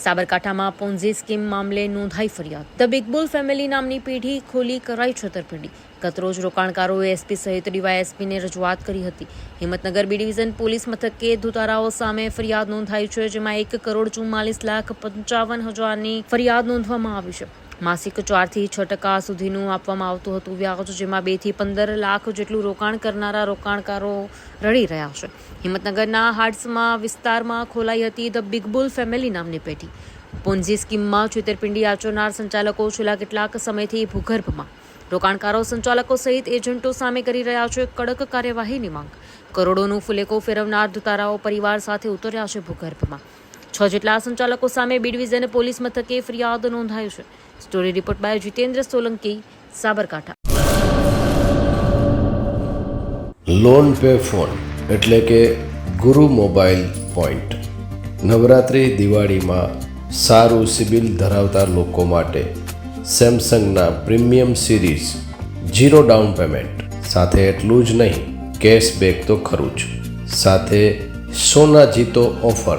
સાબરકાંઠામાં Ponzi scheme મામલે નોંધાઈ ફરિયાદ. ધ બિગ બુલ ફેમિલી નામની પેઢી ખોલી કરાઈ છતરપિંડી. ગતરોજ રોકાણકારોએ એસપી સહિત ડીવાયએસપીને રજૂઆત કરી હતી. હિંમતનગર બી ડિવિઝન પોલીસ મથકે ધુતારાઓ સામે ફરિયાદ નોંધાઈ છે, જેમાં એક કરોડ ચુમ્માલીસ લાખ પંચાવન હજારની ફરિયાદ નોંધવામાં આવી છે. માસિક ચારથી છ ટકા સુધીનું આપવામાં આવતું હતું વ્યાજ, જેમાં બેથી પંદર લાખ જેટલું રોકાણ કરનારા રોકાણકારો રડી રહ્યા છે. હિંમતનગરના હાર્ટ્સમાં વિસ્તારમાં ખોલાઈ હતી ધ બિગ બુલ ફેમિલી નામની પેઢી. પોન્ઝી સ્કીમમાં છેતરપિંડી આચરનાર સંચાલકો છેલ્લા કેટલાક સમયથી ભૂગર્ભમાં. રોકાણકારો સંચાલકો સહિત એજન્ટો સામે કરી રહ્યા છે કડક કાર્યવાહીની માંગ. કરોડોનું ફુલેકો ફેરવનાર ધુતારાઓ પરિવાર સાથે ઉતર્યા છે ભૂગર્ભમાં. છ જેટલા સંચાલકો સામે બી ડિવિઝન પોલીસ મથકે ફરિયાદ નોંધાયો છે. Story report by Jitendra Solanki, Sabarkantha. Loan pay phone એટલે કે ગુરુ મોબાઈલ પોઈન્ટ. નવરાત્રિ દિવાળીમાં સારું સિબિલ ધરાવતા લોકો માટે સેમસંગના premium series zero down payment. સાથે એટલું જ નહીં, કેશબેક તો ખરું જ. સાથે સોના જીતો ઓફર.